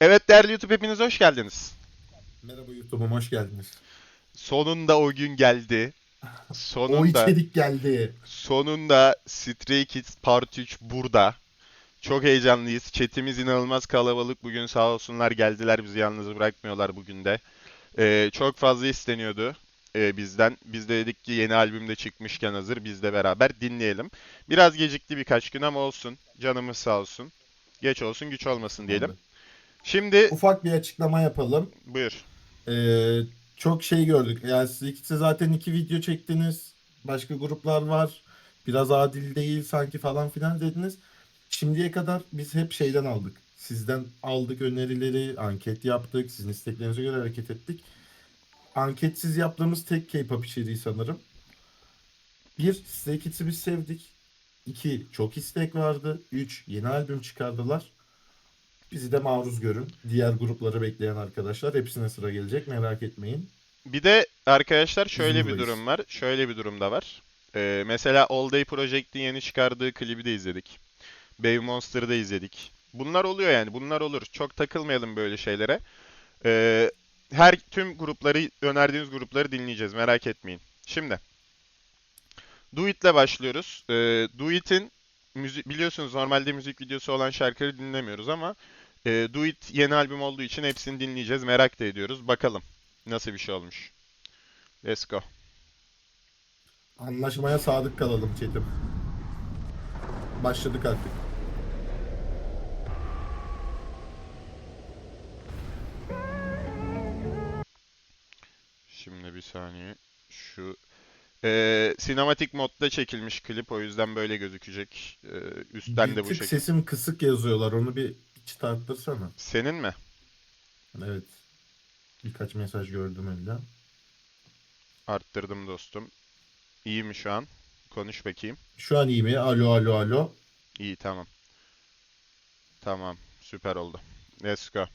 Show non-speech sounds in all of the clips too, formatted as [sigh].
Evet değerli YouTube hepiniz hoş geldiniz. Merhaba YouTube'um hoş geldiniz. Sonunda o gün geldi. O Sonunda içerik geldi. sonunda Stray Kids Part 3 burada. Çok heyecanlıyız. Chatimiz inanılmaz kalabalık. Bugün sağ olsunlar geldiler bizi yalnız bırakmıyorlar bugün de. Ee, çok fazla isteniyordu e, bizden. Biz de dedik ki yeni albüm de çıkmışken hazır biz de beraber dinleyelim. Biraz gecikti birkaç gün ama olsun. Canımız sağ olsun. Geç olsun güç olmasın diyelim. Şimdi Ufak bir açıklama yapalım. buyur. Ee, çok şey gördük. Yani siz ikisi zaten iki video çektiniz. Başka gruplar var. Biraz adil değil sanki falan filan dediniz. Şimdiye kadar biz hep şeyden aldık. Sizden aldık önerileri, anket yaptık. Sizin isteklerinize göre hareket ettik. Anketsiz yaptığımız tek K-pop içeriği sanırım. Bir, Stray Kids'i biz sevdik. İki, çok istek vardı. Üç, yeni albüm çıkardılar. Bizi de maruz görün. Diğer grupları bekleyen arkadaşlar hepsine sıra gelecek merak etmeyin. Bir de arkadaşlar şöyle bir buradayız. durum var. Şöyle bir durum da var. Ee, mesela All Day Project'in yeni çıkardığı klibi de izledik. Baby Monster'ı da izledik. Bunlar oluyor yani. Bunlar olur. Çok takılmayalım böyle şeylere. Ee, her tüm grupları önerdiğiniz grupları dinleyeceğiz. Merak etmeyin. Şimdi Do It'le başlıyoruz. Ee, Do It'in müzik biliyorsunuz normalde müzik videosu olan şarkıları dinlemiyoruz ama e, Do It yeni albüm olduğu için hepsini dinleyeceğiz. Merak da ediyoruz. Bakalım nasıl bir şey olmuş. Let's go. Anlaşmaya sadık kalalım chatim. Başladık artık. Şimdi bir saniye. Şu e, sinematik modda çekilmiş klip o yüzden böyle gözükecek. E, üstten bir de bu tık şekilde. sesim kısık yazıyorlar. Onu bir çıtarttırsana. Senin mi? Evet. Birkaç mesaj gördüm öyle. Arttırdım dostum. İyi mi şu an? Konuş bakayım. Şu an iyi mi? Alo alo alo. İyi tamam. Tamam. Süper oldu. Let's go.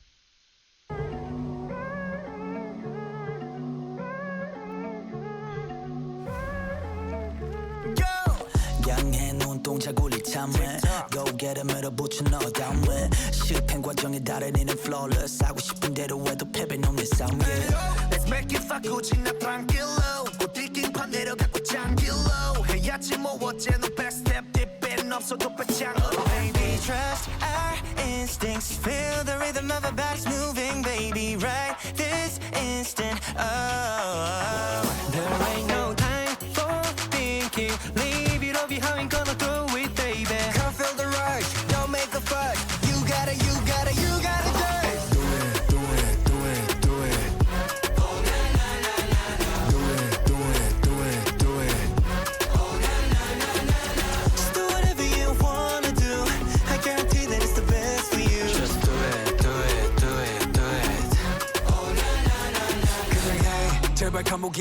양해 눈동자 굴리 참해 Go get em 밀어붙여 너 다음에 실패 과정에 달인이는 flawless 하고 싶은 대로 해도 패배는 없는 싸움 yeah. Let's make it 바꾸지 나 tranquilo 꽃들긴 내려가고 장길로 해야지 뭐 어째 너 best step 뒷배는 없어도 배짱 Baby trust our instincts Feel the rhythm of our bodies moving Baby right this instant oh, There ain't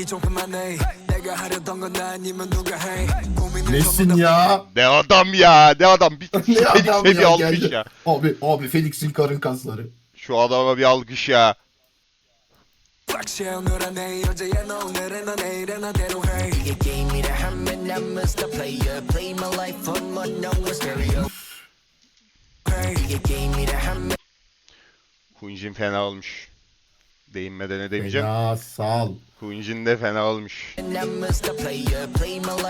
제발 감옥이 좀 그만해 내가 하려던 건 아니면 누가 해 고민을 Nesin 전부 다 ya? Ne adam ya? Ne adam? Bir ne Felix'e adam bir ya alkış geldi. ya. Abi abi Felix'in karın kasları. Şu adama bir alkış ya. 빡시해 오늘은 내 [laughs] 어제야 너 오늘은 너 내일은 너대로 해 이게 게임이라 하면 I'm a star player Play my life on my no stereo 이게 게임이라 하면 Hunjin fena olmuş. Değinmeden edemeyeceğim. Ya sağ ol. Hunjin de fena olmuş. A star player Play my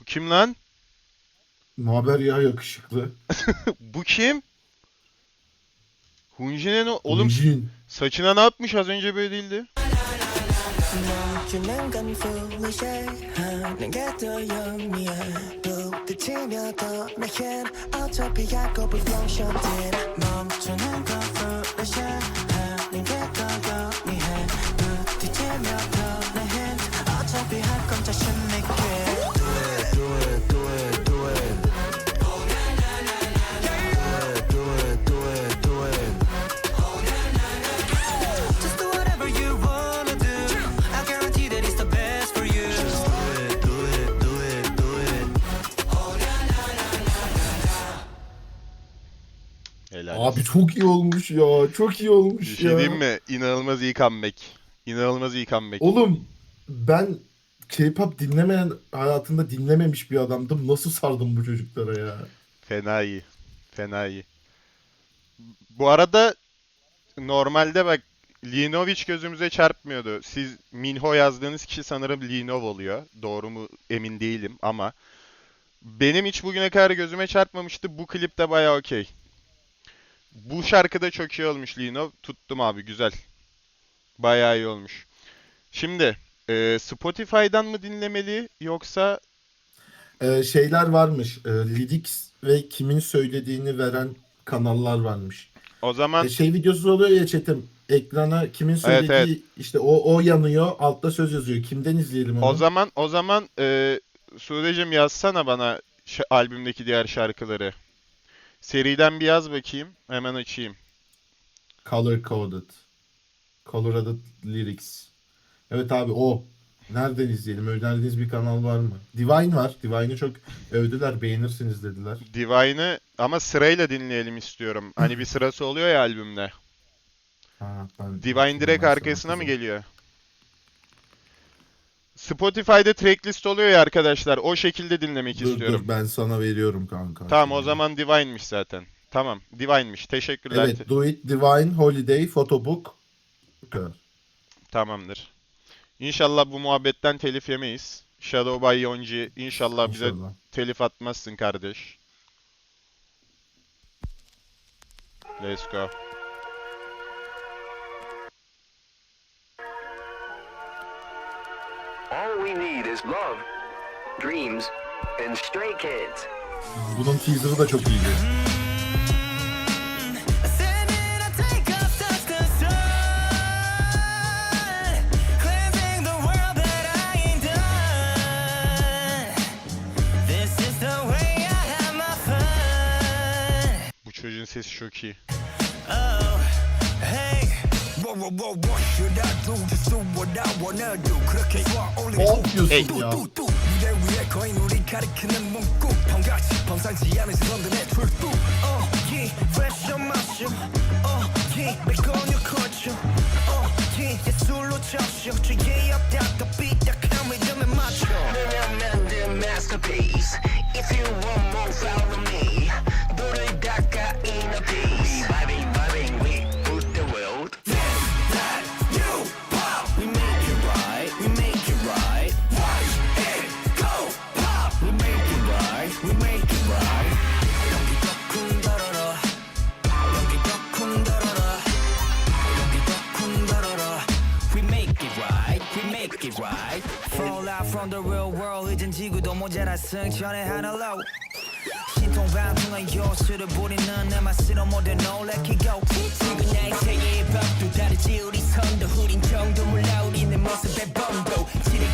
Bu kim lan? Ne haber ya yakışıklı? [laughs] Bu kim? Hunjin'e ne? Oğlum Jin. saçına ne yapmış? Az önce böyle değildi. [laughs] Abi çok iyi olmuş ya. Çok iyi olmuş Bir ya. şey diyeyim mi? İnanılmaz iyi comeback. İnanılmaz iyi comeback. Oğlum ben K-pop dinlemeyen hayatında dinlememiş bir adamdım. Nasıl sardım bu çocuklara ya? Fena iyi. Fena iyi. Bu arada normalde bak Linovic gözümüze çarpmıyordu. Siz Minho yazdığınız kişi sanırım Linov oluyor. Doğru mu emin değilim ama benim hiç bugüne kadar gözüme çarpmamıştı. Bu klipte bayağı okey. Bu şarkıda çok iyi olmuş Linov. Tuttum abi güzel. Bayağı iyi olmuş. Şimdi e, Spotify'dan mı dinlemeli yoksa Ee, şeyler varmış. E, lyrics ve kimin söylediğini veren kanallar varmış. o zaman E, şey videosu oluyor ya chatim. Ekrana kimin söylediği evet. işte o o yanıyor. Altta söz yazıyor. Kimden izleyelim onu? O zaman o zaman e, Sude'cim yazsana bana albümdeki diğer şarkıları. Seriden bir yaz bakayım. Hemen açayım. Color Coded. Colorated Lyrics. Evet abi o. Nereden izleyelim? Önerdiğiniz bir kanal var mı? Divine var. Divine'ı çok övdüler. Beğenirsiniz dediler. Divine'ı ama sırayla dinleyelim istiyorum. Hani bir sırası oluyor ya albümde. Ha, ben Divine direkt arkasına mı geliyor? Spotify'da tracklist oluyor ya arkadaşlar. O şekilde dinlemek Dur istiyorum. dur ben sana veriyorum kanka. Tamam o zaman Divine'miş zaten. Tamam, Divine'miş. Teşekkürler. Evet Do It Divine Holiday Photobook. Bu kadar. Tamamdır. İnşallah bu muhabbetten telif yemeyiz. Shadow by Yonji inşallah bize İnşallah. telif atmazsın kardeş. Let's go. We need is love, dreams, and stray kids. Bunun teaser'ı da çok iyiydi. Said that I take up Whoa, whoa, whoa, what should I do? Just do what I wanna do. 그렇게 좋아, only Ne who yapıyorsun Hey. ya? 뚜뚜 미래 위에 거인 우리 가리키는 문구 형같이 범상치 않은 시선들의 출두 어, yeah, fresh on 마셔 어, yeah, make on your culture 어, yeah, 예술로 적셔 주의 없다가 삐딱한 리듬에 맞춰 내가 만든 masterpiece If you want more follow 모자라 승천의 하늘로. 신통방통한 요술을 부리는 내 맛으로 모두 놀래키고 지금 나의 세계의 법도 다르지 우리 선도 흐린 정도 몰라 우리 내 모습의 범도. 지를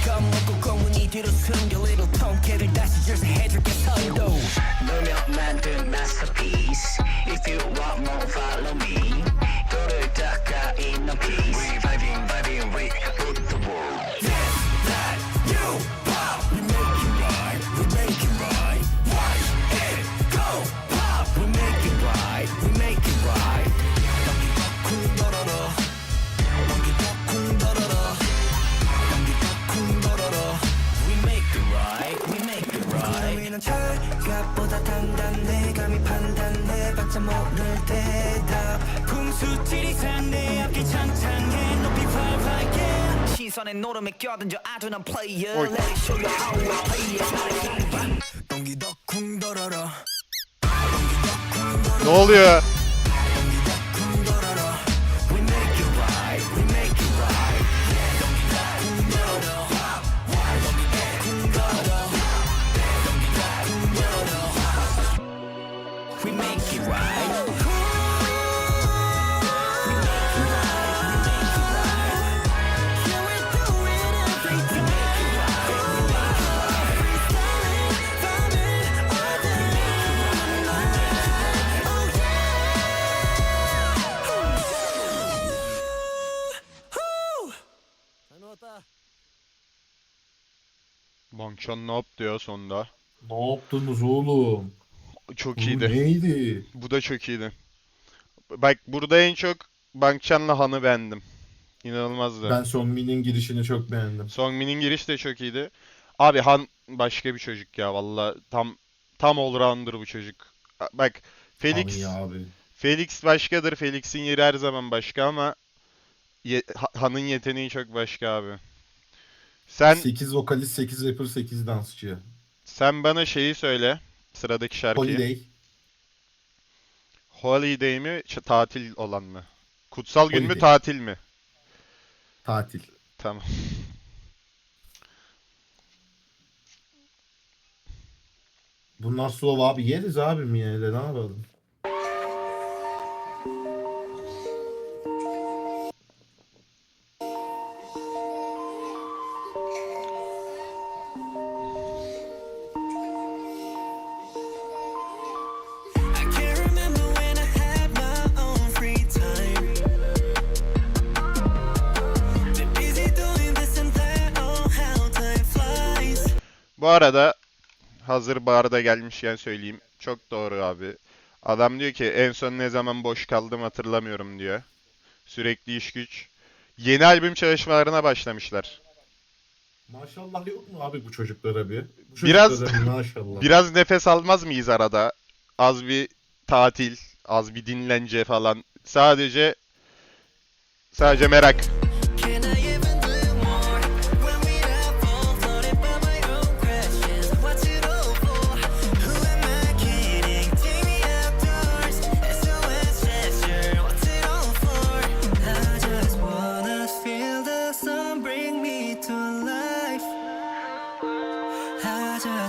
선에 노름에 껴든져 아주 난 player 어이. Let it show you how we play it 동기도 쿵더러러 Ne oluyor? Bangchan ne yaptı ya sonunda? Ne yaptınız oğlum? Çok Bu iyiydi. neydi? Bu da çok iyiydi. Bak burada en çok Bangchan'la Han'ı beğendim. İnanılmazdı. Ben Son Min'in girişini çok beğendim. Songmin'in girişi de çok iyiydi. Abi Han başka bir çocuk ya valla tam tam all-rounder bu çocuk. Bak Felix Abi ya abi. Felix başkadır. Felix'in yeri her zaman başka ama ye- Ha- Han'ın yeteneği çok başka abi. Sen 8 vokalist, 8 rapper, 8 dansçı. sen bana şeyi söyle. Sıradaki şarkıyı. Holiday. Holiday mi? ç- tatil olan mı? Kutsal gün mü? Holiday. Tatil mi? Tatil. Tamam. Bunlar slow abi. Yeriz abi mi ya? Ne yapalım? Bu arada hazır barda gelmişken söyleyeyim. Çok doğru abi. Adam diyor ki en son ne zaman boş kaldım hatırlamıyorum diyor. Sürekli iş güç. Yeni albüm çalışmalarına başlamışlar. Maşallah yok mu abi bu çocuklara bir? Bu Biraz- çocuklara bir maşallah. [laughs] Biraz nefes almaz mıyız arada? Az bir tatil, az bir dinlence falan. Sadece sadece merak.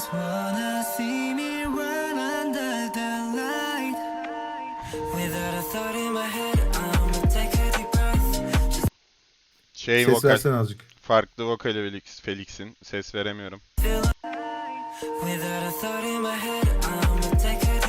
Just wanna see me run under the light. Without a thought in my head, I'ma take a deep breath. Şey Ses vokal, versene azıcık. farklı vokal Felix, Felix'in. Ses veremiyorum. Without a thought in my head, I'ma take a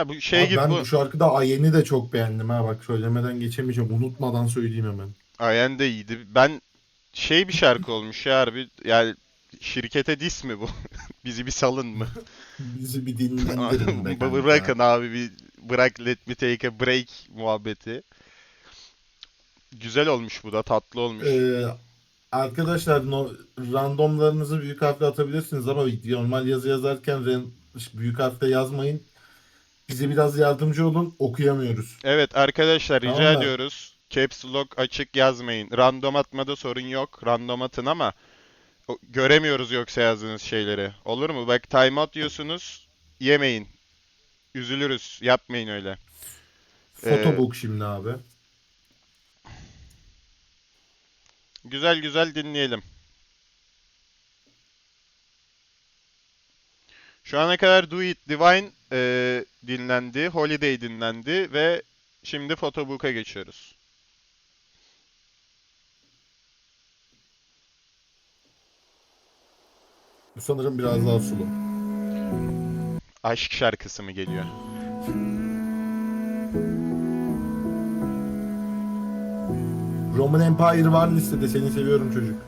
Ya bu şey Abi gibi ben bu bu şarkıda Ayen'i de çok beğendim ha. Bak söylemeden geçemeyeceğim. Unutmadan söyleyeyim hemen. Ayen de iyiydi. Ben şey bir şarkı [laughs] olmuş ya harbi. Yani şirkete dis mi bu? [laughs] Bizi bir salın mı? [laughs] Bizi bir dinlendirin be kanka. Bırakın abi bir bırak let me take a break muhabbeti. Güzel olmuş bu da tatlı olmuş. Ee, Arkadaşlar no, randomlarınızı büyük harfle atabilirsiniz ama normal yazı yazarken ren- büyük harfle yazmayın. Bize biraz yardımcı olun. Okuyamıyoruz. Evet arkadaşlar rica Tamam mı? ediyoruz. Caps Lock açık yazmayın. Random atmada sorun yok. Random atın ama o- göremiyoruz yoksa yazdığınız şeyleri. Olur mu? Bak timeout diyorsunuz. Yemeyin. Üzülürüz. Yapmayın öyle. Ee, Fotobook şimdi abi. Güzel güzel dinleyelim. Şu ana kadar Do It Divine e, dinlendi, Holiday dinlendi ve şimdi Photobook'a geçiyoruz. Bu sanırım biraz daha sulu. Aşk şarkısı mı geliyor? Roman Empire var listede. Seni seviyorum çocuk.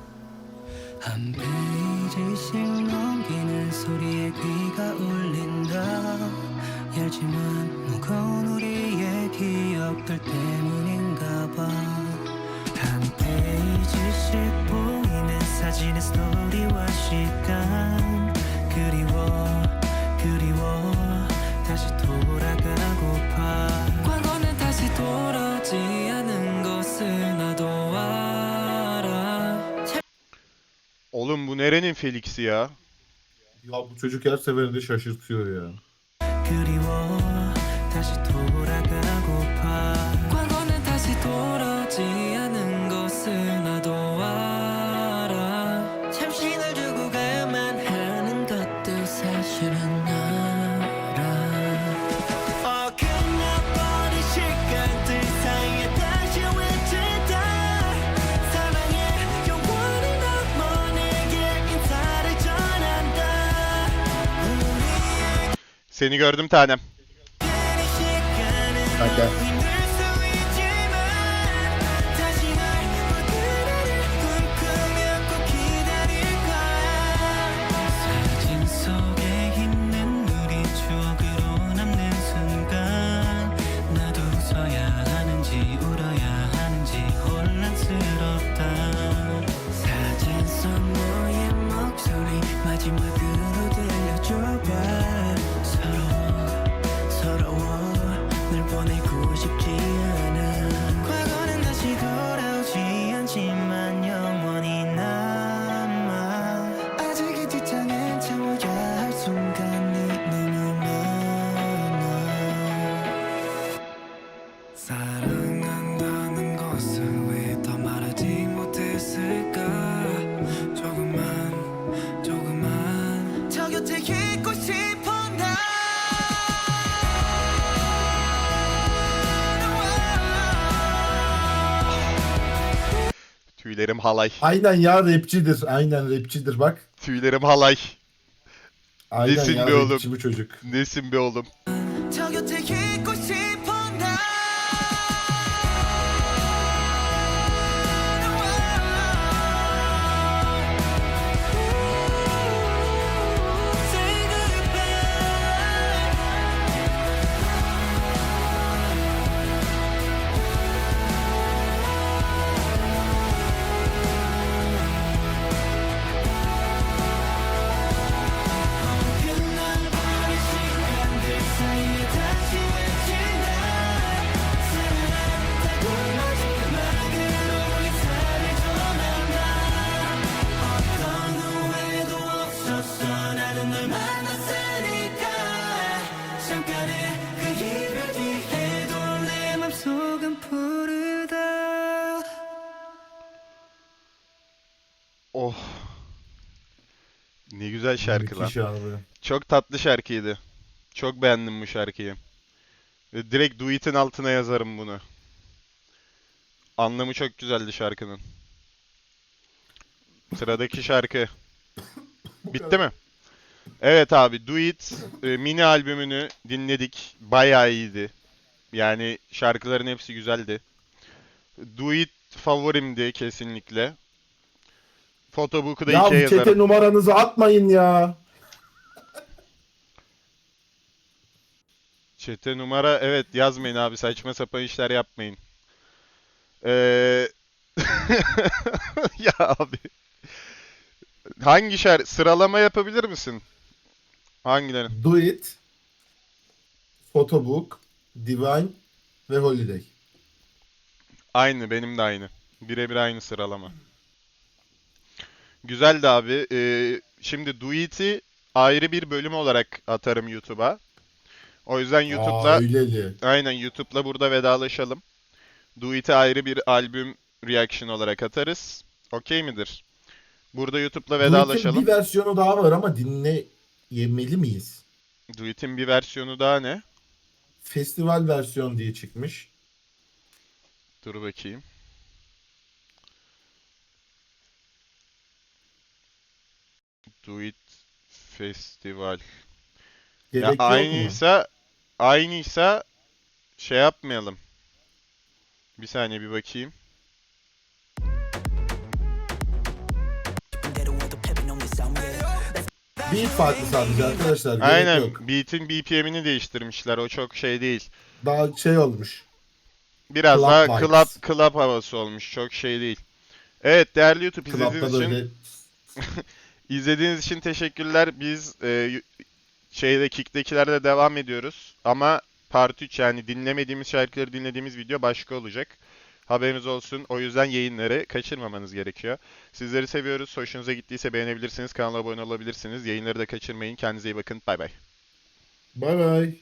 소리에 귀가 울린다. 얇지만 무거운 우리의 기억들 때문인가 봐한 페이지씩 보이는 사진의 스토리와 시간. 그리워 그리워. 다시 돌아가고파. 과거는 다시 돌아오지 않은 것을 나도 알아. Oğlum bu nerenin? Ya bu çocuk her seferinde şaşırtıyor ya. Seni gördüm tanem. Kanka. Tüylerim halay. Aynen ya rapçidir. Aynen rapçidir bak. Tüylerim halay. Aynen Nesin ya be oğlum? rapçi bu çocuk. Nesin be oğlum? 저곁 güzel şarkı lan. Müthiş abi. Çok tatlı şarkıydı. Çok beğendim bu şarkıyı. Direkt Do It'in altına yazarım bunu. Anlamı çok güzeldi şarkının. Sıradaki şarkı. Bitti mi? Evet abi Do It e, mini albümünü dinledik. Bayağı iyiydi. Yani şarkıların hepsi güzeldi. Do It favorimdi kesinlikle. Fotobook'u da Ya ikiye bu çete yazarım. numaranızı atmayın ya. Çete numara evet yazmayın abi saçma sapan işler yapmayın. Ee, [laughs] Ya abi. Hangi şarkı? Sıralama yapabilir misin? Hangileri? Do It, Photobook, Divine ve Holiday. Aynı, benim de aynı. Birebir aynı sıralama. Güzeldi abi. Ee, şimdi Do It'i ayrı bir bölüm olarak atarım YouTube'a. O yüzden YouTube'da Aa, öyleli. aynen YouTube'la burada vedalaşalım. Do It'i ayrı bir albüm reaction olarak atarız. Okey midir? Burada YouTube'la vedalaşalım. bir versiyonu daha var ama dinleyemeli miyiz? Do It'in bir versiyonu daha ne? Festival versiyon diye çıkmış. Dur bakayım. Do It Festival. Gerek ya yok aynıysa mu? aynıysa şey yapmayalım. Bir saniye bir bakayım. Beat farklı sadece arkadaşlar. Gerek Aynen. Yok. Beat'in BPM'ini değiştirmişler. O çok şey değil. Daha şey olmuş. Biraz club daha vibes. club, club havası olmuş. Çok şey değil. Evet değerli YouTube Club'da izlediğiniz için [laughs] İzlediğiniz için teşekkürler. Biz e, şeyde Kick'tekilerde devam ediyoruz. Ama Part 3 yani dinlemediğimiz şarkıları dinlediğimiz video başka olacak. Haberiniz olsun. O yüzden yayınları kaçırmamanız gerekiyor. Sizleri seviyoruz. Hoşunuza gittiyse beğenebilirsiniz. Kanala abone olabilirsiniz. Yayınları da kaçırmayın. Kendinize iyi bakın. Bay bay. Bay bay.